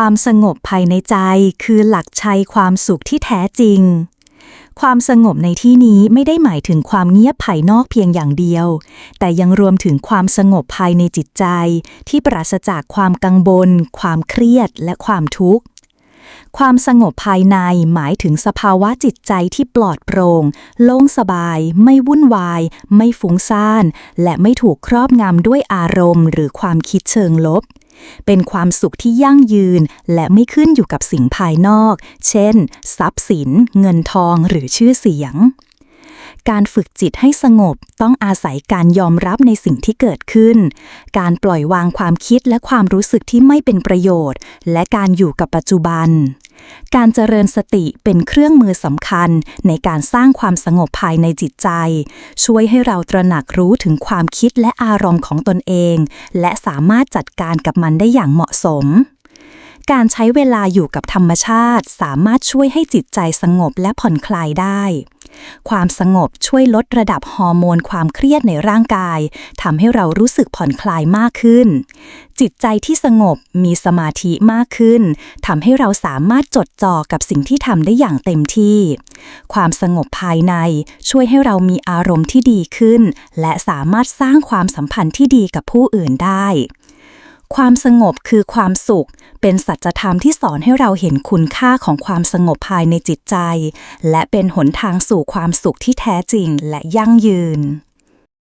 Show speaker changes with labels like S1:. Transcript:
S1: ความสงบภายในใจคือหลักชัยความสุขที่แท้จริง ความสงบในที่นี้ไม่ได้หมายถึงความเงียบภายนอกเพียงอย่างเดียว แต่ยังรวมถึงความสงบภายในจิตใจ ที่ปราศจากความกังวลความเครียดและความทุกข์ความสงบภายในหมายถึงสภาวะจิตใจที่ปลอดโปร่งโล่งสบาย ไม่วุ่นวาย ไม่ฟุ้งซ่าน และไม่ถูกครอบงำด้วยอารมณ์ หรือความคิดเชิงลบ เป็นความสุขที่ยั่งยืน และไม่ขึ้นอยู่กับสิ่งภายนอก เช่น ทรัพย์สิน เงินทองหรือชื่อเสียง การฝึกจิตให้สงบต้องอาศัยการยอมรับในสิ่งที่เกิดขึ้น การปล่อยวางความคิดและความรู้สึกที่ไม่เป็นประโยชน์ และการอยู่กับปัจจุบัน การเจริญสติเป็นเครื่องมือสำคัญในการสร้างความสงบภายในจิตใจ ช่วยให้เราตระหนักรู้ถึงความคิดและอารมณ์ของตนเอง และสามารถจัดการกับมันได้อย่างเหมาะสมการใช้เวลาอยู่กับธรรมชาติ สามารถช่วยให้จิตใจสงบและผ่อนคลายได้ ความสงบช่วยลดระดับฮอร์โมนความเครียดในร่างกายทำให้เรารู้สึกผ่อนคลายมากขึ้น จิตใจที่สงบมีสมาธิมากขึ้นทำให้เราสามารถจดจ่อกับสิ่งที่ทำได้อย่างเต็มที่ ความสงบภายในช่วยให้เรามีอารมณ์ที่ดีขึ้น และสามารถสร้างความสัมพันธ์ที่ดีกับผู้อื่นได้ ความสงบคือความสุข เป็นสัจธรรมที่สอนให้เราเห็นคุณค่าของความสงบภายในจิตใจ และเป็นหนทางสู่ความสุขที่แท้จริงและยั่งยืน